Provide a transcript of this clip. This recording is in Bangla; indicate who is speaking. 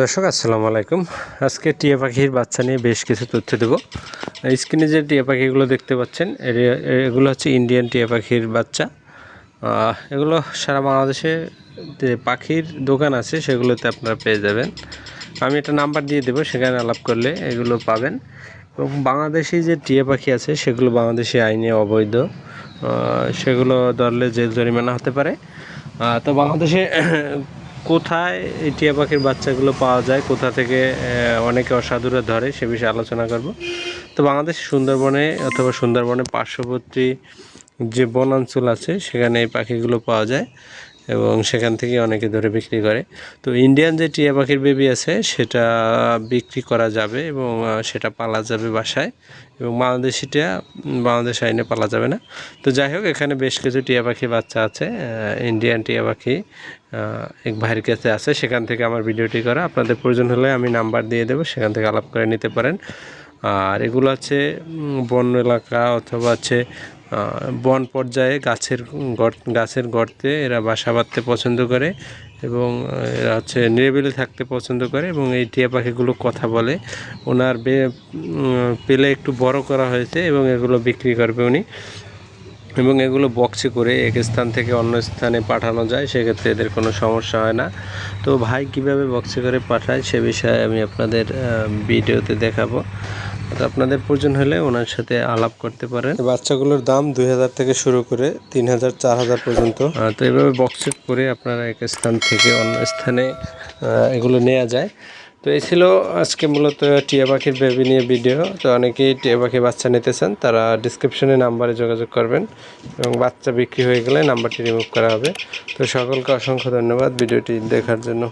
Speaker 1: দর্শক, আসসালামু আলাইকুম। আজকে টিয়া পাখির বাচ্চা নিয়ে বেশ কিছু তথ্য দেব। স্ক্রিনে যে টিয়া পাখিগুলো দেখতে পাচ্ছেন এগুলো হচ্ছে ইন্ডিয়ান টিয়া পাখির বাচ্চা। এগুলো সারা বাংলাদেশে যে পাখির দোকান আছে, সেগুলোতে আপনারা পেয়ে যাবেন। আমি একটা নাম্বার দিয়ে দেবো, সেখানে আলাপ করলে এগুলো পাবেন। এবং বাংলাদেশি যে টিয়া পাখি আছে, সেগুলো বাংলাদেশি আইনে অবৈধ। সেগুলো ধরলে জেল জরিমানা হতে পারে। তো বাংলাদেশে কোথায় এই টিয়া পাখির বাচ্চাগুলো পাওয়া যায়, কোথা থেকে অনেকে অসাধুরা ধরে, সে বিষয়ে আলোচনা করব। তো বাংলাদেশ সুন্দরবনে অথবা সুন্দরবনের পার্শ্ববর্তী যে বনাঞ্চল আছে, সেখানে এই পাখিগুলো পাওয়া যায়। এবং সেখান থেকে অনেকে ধরে বিক্রি করে। তো ইন্ডিয়ান যে টিয়া পাখির বেবি আছে সেটা বিক্রি করা যাবে এবং সেটা পালা যাবে বাসায় এবং বাংলাদেশিটা বাংলাদেশ আইনে পালা যাবে না। তো যাই হোক এখানে বেশ কিছু টিয়া পাখি বাচ্চা আছে ইন্ডিয়ান টিয়া পাখি এক ভাইয়ের কাছে আছে সেখান থেকে আমার ভিডিওটি করা। আপনাদের প্রয়োজন হলে আমি নাম্বার দিয়ে দেবো সেখান থেকে আলাপ করে নিতে পারেন। আর এগুলো আছে উম, বন এলাকা অথবা আছে বন পর্যায়ে গাছের গাছের গর্তে এরা বাসা বাঁধতে পছন্দ করে এবং এরা হচ্ছে নিরিবিলি থাকতে পছন্দ করে এবং এই টিয়া পাখিগুলো কথা বলে। ওনার বে পেলে একটু বড় করা হয়েছে এবং এগুলো বিক্রি করবে উনি এবং এগুলো বক্সে করে এক স্থান থেকে অন্য স্থানে পাঠানো যায়, সেক্ষেত্রে এদের কোনো সমস্যা হয় না। তো ভাই কীভাবে বক্সে করে পাঠায় সে বিষয়ে আমি আপনাদের ভিডিওতে দেখাবো। আপনাদের প্রয়োজন হলে ওনার সাথে আলাপ করতে পারেন। বাচ্চাগুলোর দাম দুই হাজার থেকে শুরু করে তিন হাজার চার হাজার পর্যন্ত। তো এভাবে বক্সে করে আপনারা এক স্থান থেকে অন্য স্থানে এগুলো নেওয়া যায়। তো এই ছিল আজকে মূলত টিয়া পাখির বেবি নিয়ে ভিডিও তো অনেকেই টিয়া পাখি বাচ্চা নিতে চান তারা ডিসক্রিপশনে নাম্বারে যোগাযোগ করবেন এবং বাচ্চা বিক্রি হয়ে গেলে নাম্বারটি রিমুভ করা হবে। তো সকলকে অসংখ্য ধন্যবাদ ভিডিওটি দেখার জন্য।